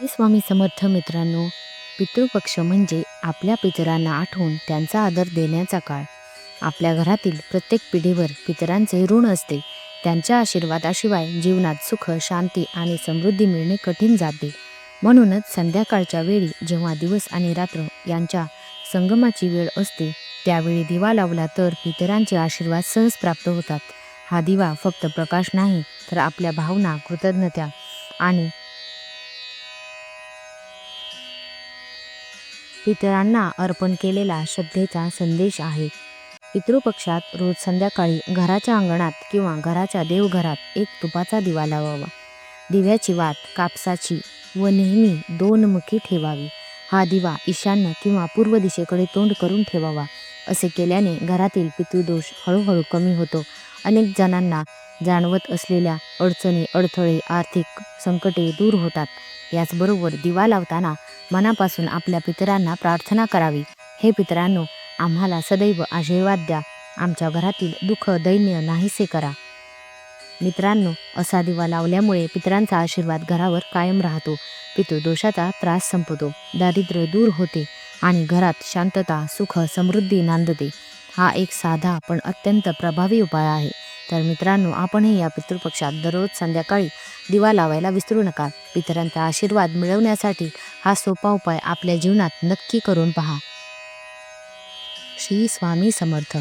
स्वामी समर्थ मित्रांनो पितृपक्ष म्हणजे आपल्या पितरांना आठवून त्यांचा आदर देण्याचा काळ. आपल्या घरातील प्रत्येक पिढीवर पितरांचे ऋण असते. त्यांच्या आशीर्वादाशिवाय जीवनात सुख शांती आणि समृद्धी मिळणे कठीण जाते. म्हणूनच संध्याकाळच्या वेळी जेव्हा दिवस आणि रात्र यांच्या संगमाची वेळ असते त्यावेळी दिवा लावला तर पितरांचे आशीर्वाद सहज प्राप्त होतात. हा दिवा फक्त प्रकाश नाही तर आपल्या भावना कृतज्ञता आणि पितरांना अर्पण केलेला श्रद्धेचा संदेश आहे. पितृपक्षात रोज संध्याकाळी घराच्या अंगणात किंवा घराच्या देवघरात एक तुपाचा दिवा लावावा. दिव्याची वात कापसाची व नेहमी दोन मुखी ठेवावी. हा दिवा ईशान्य किंवा पूर्व दिशेकडे तोंड करून ठेवावा असे केल्याने घरातील पितृदोष हळूहळू कमी होतो. अनेक जणांना जाणवत असलेल्या अडचणी अडथळे आर्थिक संकटे दूर होतात. याचबरोबर दिवा लावताना मनापासून आपल्या पितरांना प्रार्थना करावी. हे पितरांनो आम्हाला सदैव आशीर्वाद द्या. आमच्या घरातील दुःख दैन्य नाहीसे करा. मित्रांनो असा दिवा लावल्यामुळे पितरांचा आशीर्वाद घरावर कायम राहतो. पितृदोषाचा त्रास संपतो. दारिद्र्य दूर होते आणि घरात शांतता सुख समृद्धी नांदते. हा एक साधा पण अत्यंत प्रभावी उपाय आहे. तर मित्रांनो आपणही या पितृपक्षात दररोज संध्याकाळी दिवा लावायला विसरू नका. पितरांचा आशीर्वाद मिळवण्यासाठी हा सोपा उपाय आपल्या जीवनात नक्की करून पहा. श्री स्वामी समर्थ.